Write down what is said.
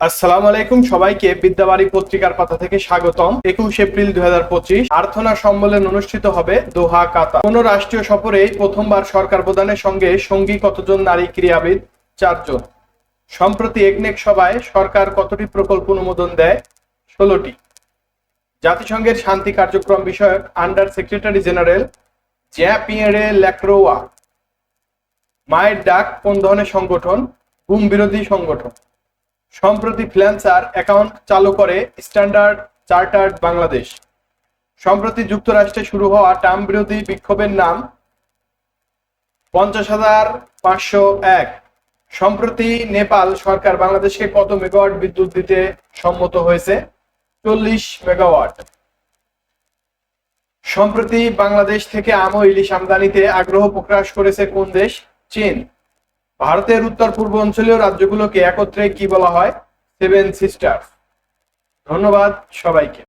আসসালামু আলাইকুম সবাইকে বিদ্যাবাড়ি পত্রিকার পাতা থেকে স্বাগতম। একুশ এপ্রিল দুই হাজার পঁচিশ, আর্থনা সম্মেলন অনুষ্ঠিত হবে দোহা কাতা কোন রাষ্ট্রীয় সফরে প্রথমবার সরকার প্রধানের সঙ্গে সঙ্গী কতজন নারী ক্রীড়াবিদ? চারজন। সম্প্রতি একনেক সভায় সরকার কতটি প্রকল্প অনুমোদন দেয়? ষোলোটি। জাতিসংঘের শান্তি কার্যক্রম বিষয়ক under secretary general Jean Pierre Lacroix, মায়ের ডাক কোন ধরনের সংগঠন গুম বিরোধী সংগঠন। সম্প্রতি ফ্রিল্যান্সার অ্যাকাউন্ট চালু করে স্ট্যান্ডার্ড চার্টার্ড বাংলাদেশ। সম্প্রতি যুক্তরাষ্ট্রে শুরু হওয়া টার্ম বিরোধী বিক্ষোভের নাম পঞ্চাশ হাজার পাঁচশো এক। সম্প্রতি নেপাল সরকার বাংলাদেশকে কত মেগাওয়াট বিদ্যুৎ দিতে সম্মত হয়েছে? চল্লিশ মেগাওয়াট। সম্প্রতি বাংলাদেশ থেকে আম ইলিশ আমদানিতে আগ্রহ প্রকাশ করেছে কোন দেশ? চীন। ভারতের উত্তর পূর্ব অঞ্চলীয় রাজ্যগুলোকে একত্রে কি বলা হয়? সেভেন সিস্টার ধন্যবাদ সবাইকে।